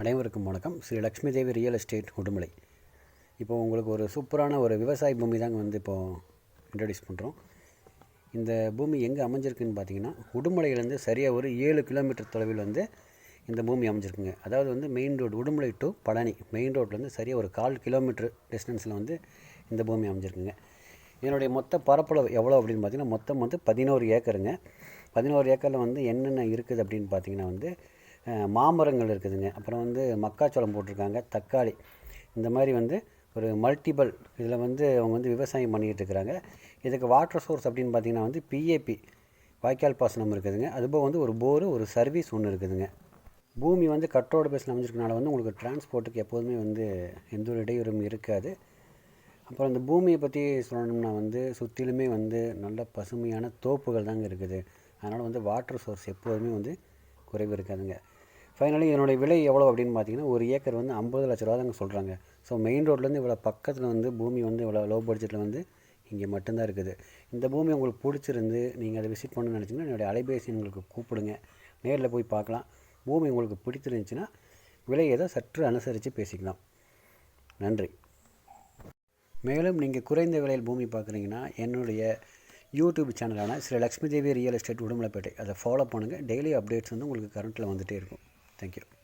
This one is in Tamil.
அனைவருக்கும் வணக்கம். ஸ்ரீ லக்ஷ்மி தேவி ரியல் எஸ்டேட் உடுமலை இப்போது உங்களுக்கு ஒரு சூப்பரான ஒரு விவசாய பூமி தாங்க வந்து இப்போது இன்ட்ரடியூஸ் பண்ணுறோம் இந்த பூமி எங்கே அமைஞ்சிருக்குன்னு பார்த்தீங்கன்னா உடுமலையிலேருந்து சரியாக ஒரு ஏழு கிலோமீட்டர் தொலைவில் வந்து இந்த பூமி அமைஞ்சிருக்குங்க. அதாவது வந்து main road Udumalai to Palani. Main ரோட்லேருந்து சரியாக ஒரு கால் கிலோமீட்டர் டிஸ்டன்ஸில் வந்து இந்த பூமி அமைஞ்சிருக்குங்க. இதனுடைய மொத்த பரப்பளவு எவ்வளோ அப்படின்னு பார்த்தீங்கன்னா மொத்தம் வந்து பதினோரு ஏக்கருங்க. பதினோரு ஏக்கரில் வந்து என்னென்ன இருக்குது அப்படின்னு பார்த்தீங்கன்னா வந்து மாமரங்கள் இருக்குதுங்க. அப்புறம் வந்து மக்காச்சோளம் போட்டிருக்காங்க தக்காளி. இந்த மாதிரி வந்து ஒரு மல்டிபிள் இதில் வந்து அவங்க வந்து விவசாயம் பண்ணிகிட்டு இருக்கிறாங்க. இதுக்கு வாட்டர் சோர்ஸ் அப்படின்னு பார்த்தீங்கன்னா வந்து பிஏபி வாய்க்கால் பாசனம் இருக்குதுங்க. அதுபோக வந்து ஒரு போரு ஒரு சர்வீஸ் ஒன்று இருக்குதுங்க. பூமி வந்து கட்டோட பேஸில் அமைஞ்சிருக்கனால வந்து உங்களுக்கு டிரான்ஸ்போர்ட்டுக்கு எப்போதுமே வந்து எந்த ஒரு இடையூறும் இருக்காது. அப்புறம் இந்த பூமியை பற்றி சொல்லணும்னா வந்து சுற்றிலுமே வந்து நல்ல பசுமையான தோப்புகள் தாங்க இருக்குது. அதனால் வந்து வாட்டர் சோர்ஸ் எப்போதுமே வந்து குறைவு இருக்காதுங்க. ஃபைனலி இதனுடைய விலை எவ்வளோ அப்படின்னு பார்த்தீங்கன்னா ஒரு ஏக்கர் வந்து ஐம்பது லட்ச ரூபா தாங்க சொல்கிறாங்க ஸோ மெயின் ரோட்லேருந்து இவ்வளோ பக்கத்தில் வந்து பூமி வந்து இவ்வளோ லோ பட்ஜெட்டில் வந்து இங்கே மட்டும்தான் இருக்குது. இந்த பூமி உங்களுக்கு பிடிச்சிருந்து நீங்கள் அதை விசிட் பண்ணணும்னு நினச்சிங்கன்னா என்னுடைய அலைபேசி உங்களுக்கு கூப்பிடுங்க. நேரில் போய் பார்க்கலாம். பூமி உங்களுக்கு பிடிச்சிருந்துச்சுன்னா விலை ஏதோ சற்று அனுசரித்து பேசிக்கலாம். நன்றி. மேலும் நீங்கள் குறைந்த விலையில் பூமி பார்க்குறீங்கன்னா என்னுடைய யூடியூப் சேனலான ஸ்ரீ லக்ஷ்மி தேவி ரியல் எஸ்டேட் உடுமலைப்பேட்டை. அதை ஃபாலோ பண்ணுங்கள் டெய்லி அப்டேட்ஸ் வந்து உங்களுக்கு கரண்ட்டில் வந்துகிட்டே இருக்கும். Thank you.